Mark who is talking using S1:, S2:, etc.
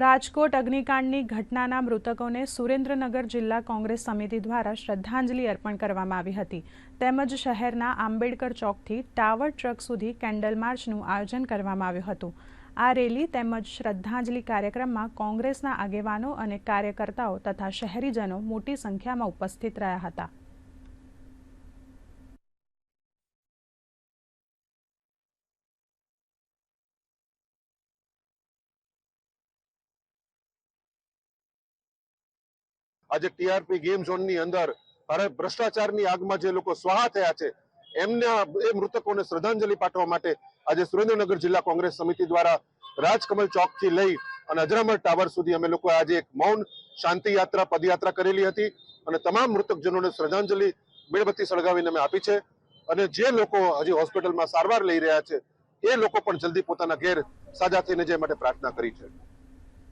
S1: રાજકોટ અગ્નિકાંડની ઘટનાના મૃતકોને સુરેન્દ્રનગર જિલ્લા કોંગ્રેસ સમિતિ દ્વારા શ્રદ્ધાંજલિ અર્પણ કરવામાં આવી હતી. તેમજ શહેરના આંબેડકર ચોકથી ટાવર ટ્રક સુધી કેન્ડલ માર્ચનું આયોજન કરવામાં આવ્યું હતું. આ રેલી તેમજ શ્રદ્ધાંજલિ કાર્યક્રમમાં કોંગ્રેસના આગેવાનો અને કાર્યકર્તાઓ તથા શહેરીજનો મોટી સંખ્યામાં ઉપસ્થિત રહ્યા હતા.
S2: આજે ટીઆરપી ગેમ ઝોનની અંદર ભ્રષ્ટાચારની આગમાં જે લોકો સ્વાહા થયા છે, એમના એ મૃતકોને શ્રદ્ધાંજલિ પાઠવવા માટે આજે સુરેન્દ્રનગર જિલ્લા કોંગ્રેસ સમિતિ દ્વારા રાજકમલ ચોકથી લઈ અને અજરામર ટાવર સુધી અમે લોકો આજે એક મૌન શાંતિ યાત્રા, પદયાત્રા કરેલી હતી અને તમામ મૃતકજનોને શ્રદ્ધાંજલિ મીણબત્તી સળગાવીને અમે આપી છે અને જે લોકો હજી હોસ્પિટલમાં સારવાર લઈ રહ્યા છે, એ લોકો પણ જલ્દી પોતાના ઘેર સાજા થઈને જાય માટે પ્રાર્થના કરી છે.